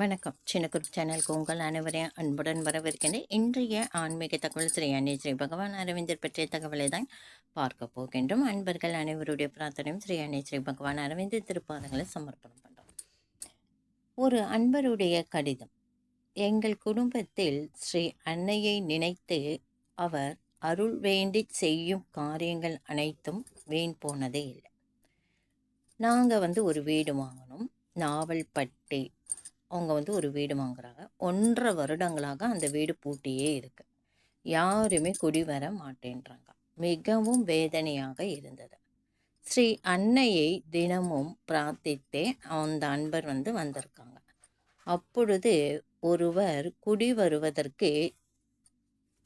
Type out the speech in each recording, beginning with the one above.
வணக்கம். சின்ன குரு சேனலுக்கு உங்கள் அனைவரையும் அன்புடன் வரவிருக்கின்றேன் இன்றைய ஆன்மீக தகவல் ஸ்ரீ அன்னை ஸ்ரீ பகவான் அரவிந்தர் பற்றிய தகவலை தான் பார்க்க போகின்றோம். அன்பர்கள் அனைவருடைய பிரார்த்தனையும் ஸ்ரீ அன்னை ஸ்ரீ பகவான் அரவிந்தர் திருப்பாதங்களை சமர்ப்பணம் பண்ணுறோம் ஒரு அன்பருடைய கடிதம். எங்கள் குடும்பத்தில் ஸ்ரீ அன்னையை நினைத்து அவர் அருள் வேண்டி செய்யும் காரியங்கள் அனைத்தும் வீண் போனதே இல்லை. நாங்கள் வந்து ஒரு வீடு வாங்கணும். நாவல்பட்டி அவங்க வந்து ஒரு வீடு வாங்குறாங்க. ஒன்றரை வருடங்களாக அந்த வீடு பூட்டியே இருக்கு. யாருமே குடி வர மாட்டேன்றாங்க. மிகவும் வேதனையாக இருந்தது. ஸ்ரீ அன்னையை தினமும் பிரார்த்தித்தே அந்த அன்பர் வந்து வந்திருக்காங்க. அப்பொழுது ஒருவர் குடி வருவதற்கு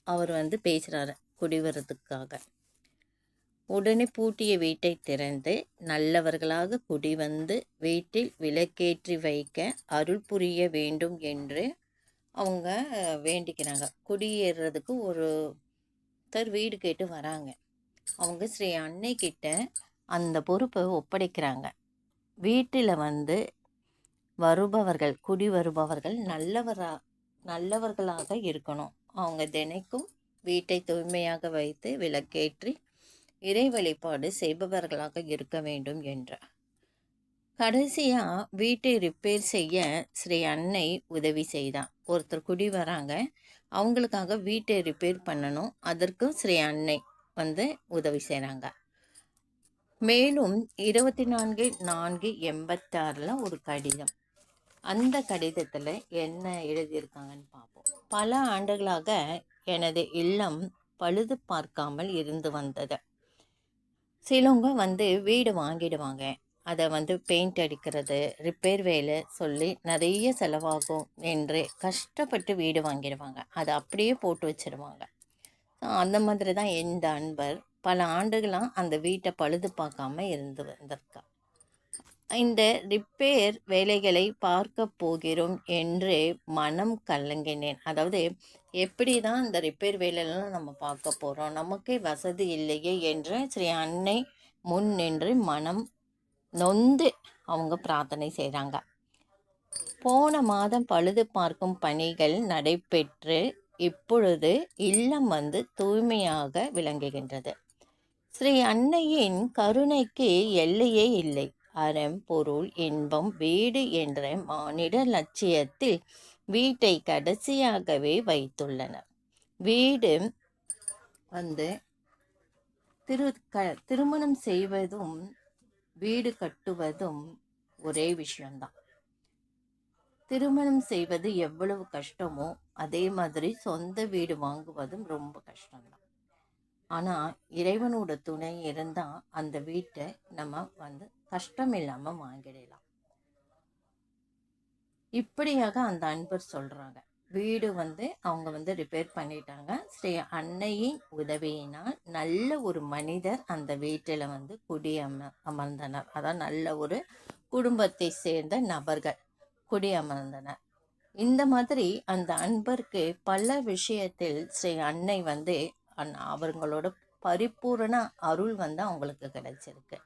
அவர் வந்து பேசுகிறாரு குடி வர்றதுக்காக. உடனே பூட்டிய வீட்டை திறந்து நல்லவர்களாக குடிவந்து வீட்டில் விளக்கேற்றி வைக்க அருள் புரிய வேண்டும் என்று அவங்க வேண்டிக்கிறாங்க. குடியேறதுக்கு ஒருத்தர் வீடு கேட்டு வராங்க. அவங்க ஸ்ரீ அன்னைக்கிட்ட அந்த பொறுப்பை ஒப்படைக்கிறாங்க. வீட்டில் வந்து வருபவர்கள் குடி வருபவர்கள் நல்லவரா நல்லவர்களாக இருக்கணும். அவங்க தினைக்கும் வீட்டை தூய்மையாக வைத்து விளக்கேற்றி இறை வழிபாடு செய்பவர்களாக இருக்க வேண்டும் என்றார். கடைசியாக வீட்டை ரிப்பேர் செய்ய ஸ்ரீ அன்னை உதவி செய்தான் ஒருத்தர் குடி வராங்க அவங்களுக்காக வீட்டை ரிப்பேர் பண்ணணும் அதற்கும் ஸ்ரீ அன்னை வந்து உதவி செய்கிறாங்க மேலும் இருபத்தி நான்கு நான்கு எண்பத்தாறில் ஒரு கடிதம். அந்த கடிதத்தில் என்ன எழுதியிருக்காங்கன்னு பார்ப்போம். பல ஆண்டுகளாக எனது இல்லம் பழுது பார்க்காமல் இருந்து வந்தது. சிலவங்க வந்து வீடு வாங்கிடுவாங்க. அதை வந்து பெயிண்ட் அடிக்கிறது ரிப்பேர் வேலை சொல்லி நிறைய செலவாகும் என்று கஷ்டப்பட்டு வீடு வாங்கிடுவாங்க. அதை அப்படியே போட்டு வச்சுருவாங்க. அந்த மாதிரி தான் எந்த அன்பர் பல ஆண்டுகளாக அந்த வீட்டை பழுது பார்க்காம இருந்து வந்திருக்கா இந்த ரிப்பேர் வேலைகளை பார்க்க போகிறோம் என்று மனம் கலங்கினேன். அதாவது எப்படி தான் இந்த ரிப்பேர் வேலையெல்லாம் நம்ம பார்க்க போகிறோம் நமக்கே வசதி இல்லையே என்று ஸ்ரீ அன்னை முன் நின்று மனம் நொந்து அவங்க பிரார்த்தனை செய்கிறாங்க போன மாதம் பழுது பார்க்கும் பணிகள் நடைபெற்று இப்பொழுது இல்லம் வந்து தூய்மையாக விளங்குகின்றது. ஸ்ரீ அன்னையின் கருணைக்கு எல்லையே இல்லை. அறம் பொருள் இன்பம் வீடு என்ற மானிட லட்சியத்தில் வீட்டை கடைசியாகவே வைத்துள்ளனர் வீடு வந்து திரு க திருமணம் செய்வதும் வீடு கட்டுவதும் ஒரே விஷயம்தான். திருமணம் செய்வது எவ்வளவு கஷ்டமோ அதே மாதிரி சொந்த வீடு வாங்குவதும் ரொம்ப கஷ்டம்தான். ஆனால் இறைவனோட துணை இருந்தால் அந்த வீட்டை நம்ம வந்து கஷ்டம் இல்லாமல் வாங்கிடலாம். இப்படியாக அந்த அன்பர் சொல்கிறாங்க வீடு வந்து அவங்க வந்து ரிப்பேர் பண்ணிட்டாங்க. ஸ்ரீ அன்னையின் உதவியினால் நல்ல ஒரு மனிதர் அந்த வீட்டில் வந்து குடியம அமர்ந்தனர். அதான் நல்ல ஒரு குடும்பத்தை சேர்ந்த நபர்கள் குடியமர்ந்தனர். இந்த மாதிரி அந்த அன்பருக்கு பல விஷயத்தில் ஸ்ரீ அன்னை வந்து அவங்களோட பரிபூரண அருள் வந்து அவங்களுக்கு கிடைச்சிருக்கு.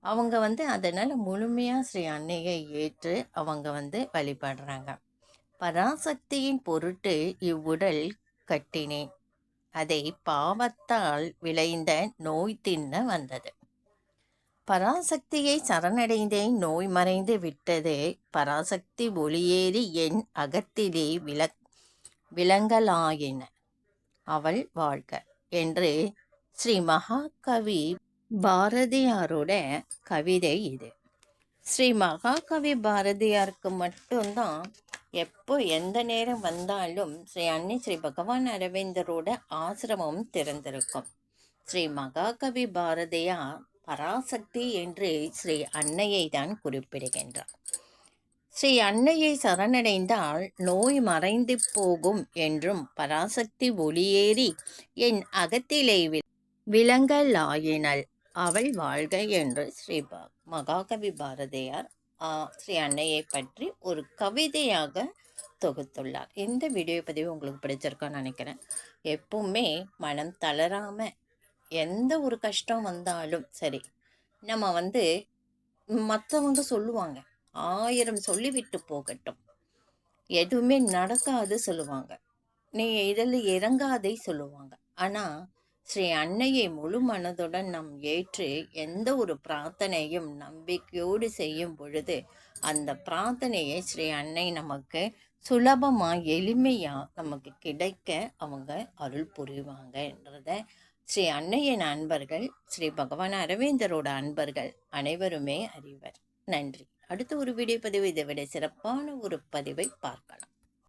அவங்க வந்து அதனால் முழுமையாக ஸ்ரீ அன்னையை ஏற்று அவங்க வந்து வழிபடுறாங்க. பராசக்தியின் பொருட்டு இவ்வுடல் கட்டினேன். அதை பாவத்தால் விளைந்த நோய் தின்ன வந்தது. பராசக்தியை சரணடைந்தேன். நோய் மறைந்து விட்டது. பராசக்தி ஒளியேறி என் அகத்திலே விள விளங்கலாயின. அவள் வாழ்க என்று ஸ்ரீ மகாகவி பாரதியாரோட கவிதை இது. ஸ்ரீ மகாகவி பாரதியாருக்கு மட்டும்தான் எப்போ எந்த நேரம் வந்தாலும் ஸ்ரீ அன்னை ஸ்ரீ பகவான் அரவிந்தரோட ஆசிரமம் திறந்திருக்கும். ஸ்ரீ மகாகவி பாரதியார் பராசக்தி என்று ஸ்ரீ அன்னையை தான் குறிப்பிடுகின்றார். ஸ்ரீ அன்னையை சரணடைந்தால் நோய் மறைந்து போகும் என்றும் பராசக்தி ஒளியேறி என் அகத்திலே விளங்கலாயினல் அவள் வாழ்க என்று ஸ்ரீ மகாகவி பாரதியார் ஸ்ரீ அன்னையை பற்றி ஒரு கவிதையாக தொகுத்துள்ளார். இந்த வீடியோ பதிவு உங்களுக்கு பிடிச்சிருக்கான்னு நினைக்கிறேன். எப்பவுமே மனம் தளராமல் எந்த ஒரு கஷ்டம் வந்தாலும் சரி நம்ம வந்து மற்றவங்க சொல்லுவாங்க. ஆயிரம் சொல்லிவிட்டு போகட்டும். எதுவுமே நடக்காது சொல்லுவாங்க. நீ இதில் இறங்காதே சொல்லுவாங்க. ஆனால் ஸ்ரீ அன்னையை முழு மனதுடன் நம் ஏற்று எந்த ஒரு பிரார்த்தனையும் நம்பிக்கையோடு செய்யும் பொழுது அந்த பிரார்த்தனையை ஸ்ரீ அன்னை நமக்கு சுலபமாக எளிமையாக நமக்கு கிடைக்க அவங்க அருள் புரிவாங்கன்றத ஸ்ரீ அன்னையின் அன்பர்கள் ஸ்ரீ பகவான் அரவிந்தரோட அன்பர்கள் அனைவருமே அறிவர். நன்றி. அடுத்த ஒரு வீடியோ பதிவு இதை விட சிறப்பான ஒரு பதிவை பார்க்கலாம்.